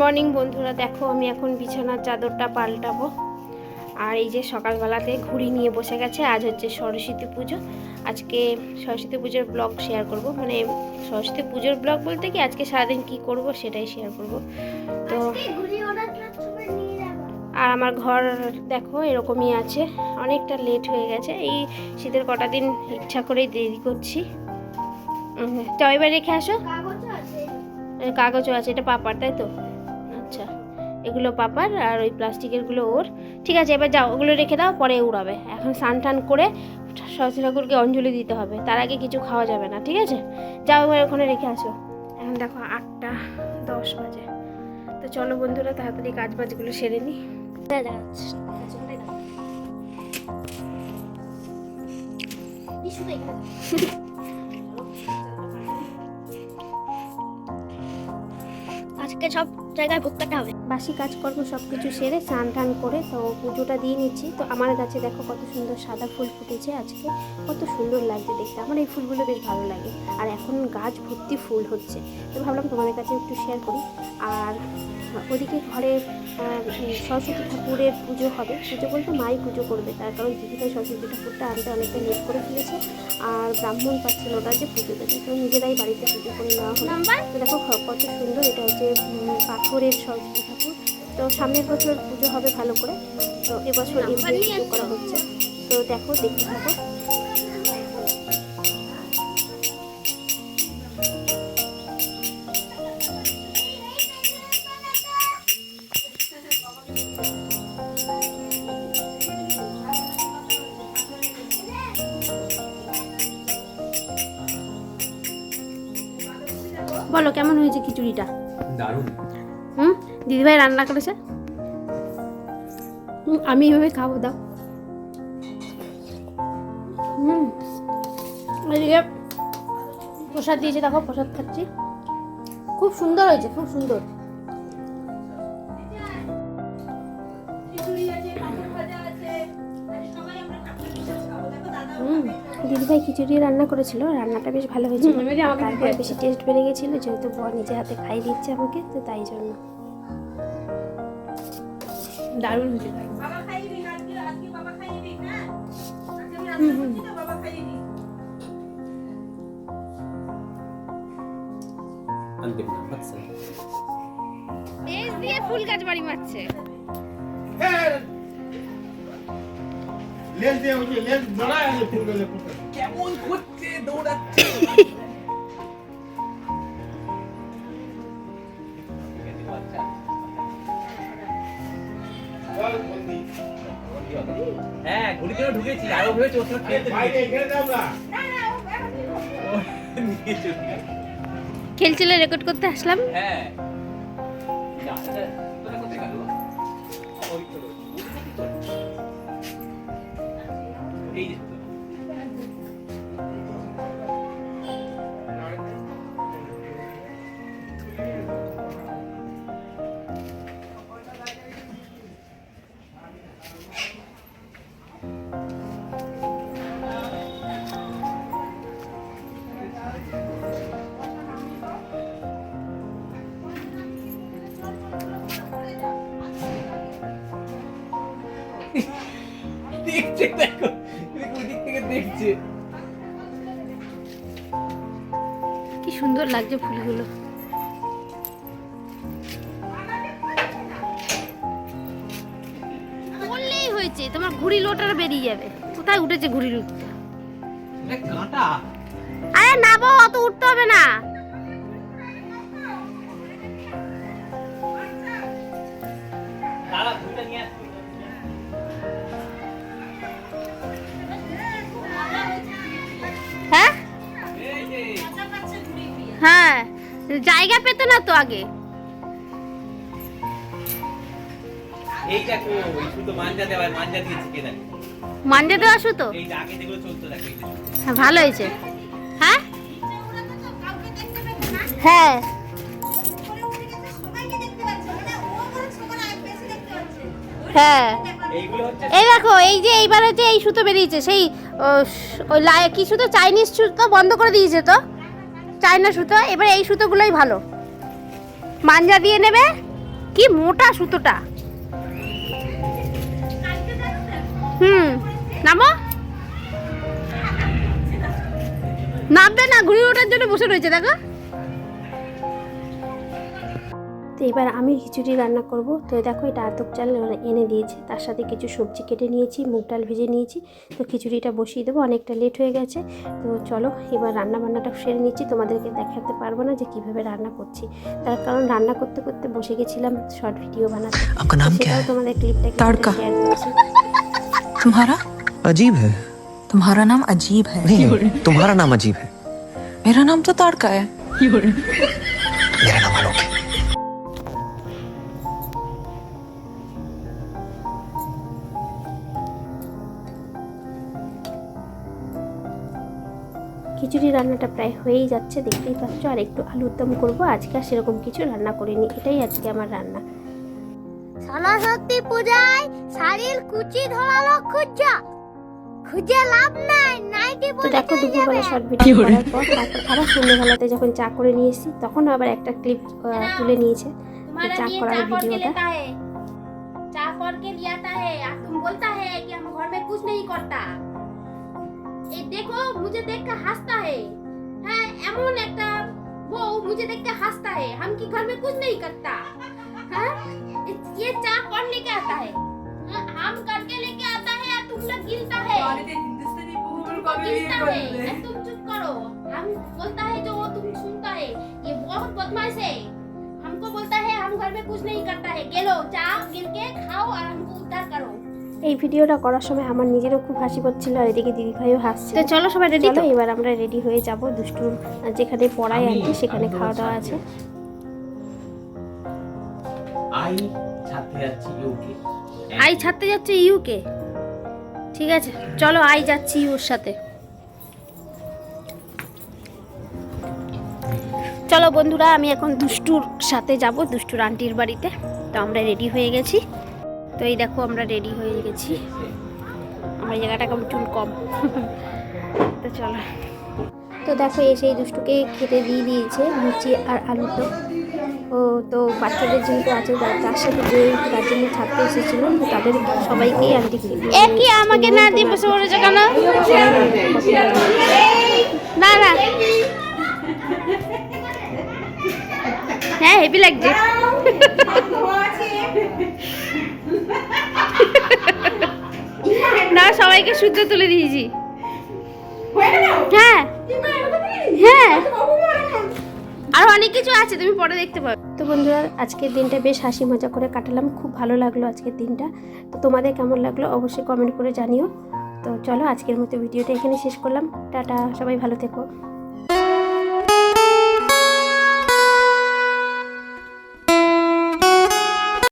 Morning বন্ধুরা দেখো আমি এখন বিছানার চাদরটা পাল্টাবো। আর এই যে সকালবেলাতে ঘুড়ি নিয়ে বসে গেছে আজ হচ্ছে সরস্বতী পুজো। আজকে সরস্বতী পুজোর ব্লগ শেয়ার করব। মানে সরস্বতী পুজোর ব্লগ বলতে কি আজকে সারাদিন কি করব সেটাই শেয়ার করব। তো আর আমার ঘর দেখো এরকমই আছে অনেকটা লেট হয়ে গেছে। এই শীতের কটা দিন ইচ্ছা করেই দেরি করছি। তো এবার রেখে আসো। কাগজও আছে এটা পাপার তাই তো? এগুলো পাপার আর ওই প্লাস্টিকেরগুলো ওর। ঠিক আছে, এবার যাও, ওগুলো রেখে দাও, পরে উড়াবে। এখন স্নান টান করে সরস্বতী ঠাকুরকে অঞ্জলি দিতে হবে। তার আগে কিছু খাওয়া যাবে না, ঠিক আছে? যাও এবার ওখানে রেখে আসো। এখন দেখো আটটা দশ বাজে। তো চলো বন্ধুরা, তাড়াতাড়ি কাজ বাজগুলো সেরে নিই আজকে সব জায়গায় ভোগ কাটা হবে। বাসি কাজকর্ম সব কিছু সেরে স্নান টান করে তো পুজোটা দিয়ে নিচ্ছি। তো আমার কাছে দেখো কত সুন্দর সাদা ফুল ফুটেছে আজকে। কত সুন্দর লাগছে দেখতে। আমার এই ফুলগুলো বেশ ভালো লাগে। আর এখন গাছ ভর্তি ফুল হচ্ছে। তো ভাবলাম তোমাদের কাছে একটু শেয়ার করি। আর ওদিকে ঘরে সরস্বতী ঠাকুরের পুজো হবে। পুজো বলতে মাই পুজো করবে তার কারণ দিদিভাই সরস্বতী ঠাকুরটা আনতে অনেকটা লেট করে ফেলেছে আর ব্রাহ্মণ পাচ্ছিল ওটা যে পুজো দেবে তো নিজেরাই বাড়িতে পুজো করে নেওয়া হলো তো দেখো কত সুন্দর এটা হচ্ছে পাথরের সরস্বতী ঠাকুর। তো সামনের বছর পুজো হবে ভালো করে তো এবছর করা হচ্ছে। তো দেখো দেখতে থাকো। বলো কেমন হয়েছে খিচুড়িটা? দারুণ। হুম? দিদিভাই রান্না করেছে? আমি এভাবে খাব দাও। হুম। এদিকে প্রসাদ দিয়েছে দেখো প্রসাদ খাচ্ছি। খুব সুন্দর হয়েছে খুব সুন্দর। দিদিভাই খিচুড়ি রান্না করেছিল রান্নাটা বেশ ভালো হয়েছিল। তারপরে বেশি টেস্ট বেড়ে গেছিল যেহেতু বর নিজে হাতে খাই দিচ্ছে আমাকে তো তাই জন্য। দারুণ হয়েছে আচ্ছা দিয়ে ফুল গাছ বাড়ি মারছে। লেজ দিয়ে লেজ আছে ফুলগুলো ফুটে। কেমন করছে দৌড়াচ্ছে? হ্যাঁ করে ঢুকেছি আরও ভেবেছি ওর সঙ্গে। খেলছিল রেকর্ড করতে আসলাম? হ্যাঁ। এই দেখছে দেখো দিক থেকে দেখছে। কি সুন্দর লাগছে ফুলগুলো। বললেই হয়েছে তোমার ঘুড়ি লোটার বেরিয়ে যাবে। কোথায় উঠেছে ঘুড়ি লুটটা? আরে নাবো অত উঠতে হবে না। দাঁড়া দুইটা নিয়ে হ্যাঁ জায়গা পেতো না তো আগে। এই দেখো ওই শুধু মাঞ্জা মাঞ্জা কে দেওয়া আগে যেগুলো চলতো দেখো হ্যাঁ ভালো হয়েছে। হ্যাঁ? হ্যাঁ। হ্যাঁ। এই দেখো এই যে এইবার হচ্ছে এই সুতো বেরিয়েছে সেই ও, ওই লাই- কি সুতো? চাইনিজ সুতো বন্ধ করে দিয়েছে তো। চাইনা সুতো, এবার এই সুতোগুলোই ভালো। মাঞ্জা দিয়ে নেবে, কি মোটা সুতোটা। হুম, নামো। নামবে না ঘুরে ওঠার জন্য বসে রয়েছে, দেখো। তো এবার আমি খিচুড়ি রান্না করব তো দেখো এটা আতপ চাল এনে দিয়েছে তার সাথে কিছু সবজি কেটে নিয়েছি মুগ ডাল ভেজে নিয়েছি তো খিচুড়িটা বসিয়ে দেবো অনেকটা লেট হয়ে গেছে তো চলো এবার রান্না বান্নাটা সেরে নিচ্ছি তোমাদেরকে দেখাতে পারবো না যে কিভাবে রান্না করছি তার কারণ রান্না করতে করতে বসে গেছিলাম শর্ট ভিডিও বানাতে आपका नाम क्या সেটাও है তোমাদের ক্লিপটা তারকা। শেয়ার করছি तुम्हारा अजीब है तुम्हारा नाम अजीब है नहीं तुम्हारा नाम अजीब है मेरा नाम तो तारका है मेरा नाम आलोक है খিচুড়ি রান্নাটা প্রায় হয়েই যাচ্ছে দেখতেই পাচ্ছ। আর একটু আলুর দম করব আজকে আর সেরকম কিছু রান্না করিনি এটাই আজকে আমার রান্না। সরস্বতী পূজায় শাড়ির কুচি ধরা খুঁজে। লাভ নাই দেখো দুপুরবেলা শর্ট ভিডিও করার পর তারপর আবার সন্ধ্যেবেলাতে যখন চা করে নিয়ে এসেছি তখন আবার একটা ক্লিপ তুলে নিয়েছে। চা করার ভিডিওটা চা করকে লিয়াতা হে। আর তুম বলতা হে কি আমার ঘর মে কুছ নেই করতা। देखो मुझे देख कर हंसता है है एमन একটা वो मुझे देख के हंसता है हम की घर में कुछ नहीं करता हाँ ये चाक कौन लेके आता है हाँ, हम करके लेके आता है और तुम लोग गिलता है गिलता है और तुम चुप करो हम बोलता है जो वो तुम सुनता है ये बहुत बदमाश है हमको बोलता है हम घर में कुछ नहीं करता है गेलो चाव गिन के खाओ और हमको उद्धार करो এই ভিডিওটা করার সময় আমার নিজেরও খুব হাসি পাচ্ছিল আর এদিকে দিদি ভাইও হাসছে। তো চলো সবাই রেডি তো? এবার আমরা রেডি হয়ে যাব দুষ্টুর যেখানে পড়াই আর কি সেখানে খাওয়া দাওয়া আছে। আই ছাড়তে যাচ্ছি ইউকে আই ছাড়তে যাচ্ছে ইউকে ঠিক আছে চলো আই যাচ্ছি ইউর সাথে। চলো বন্ধুরা আমি এখন দুষ্টুর সাথে যাব দুষ্টুর আন্টির বাড়িতে। তো আমরা রেডি হয়ে গেছি। তো এই দেখো আমরা রেডি হয়ে গেছি। আমার জায়গাটা কেমন চুল কম। তো চলো। তো দেখো, এসে দুষ্টুকে খেতে দিয়ে দিয়েছে লুচি আর আলু তো। ও, তো বাচ্চাদের যেহেতু আছে তার- সাথে যে গার্জেনে ছাড়তে এসেছিল তাদের সবাইকেই আন্টি একই আমাকে না দিয়ে বসে পড়েছে কেন? না না। হ্যাঁ হেভি লাগছে। না, সবাইকে সূর্য তুলে দিয়েছি। হ্যাঁ। হ্যাঁ। আর অনেক কিছু আছে, তুমি পরে দেখতে পাবে। তো বন্ধুরা, আজকের দিনটা বেশ হাসি মজা করে কাটালাম। খুব ভালো লাগল আজকের দিনটা। তো তোমাদের কেমন লাগল অবশ্যই কমেন্ট করে জানিও। তো চলো, আজকের মতো ভিডিওটা এখানে শেষ করলাম। টাটা, সবাই ভালো থেকো।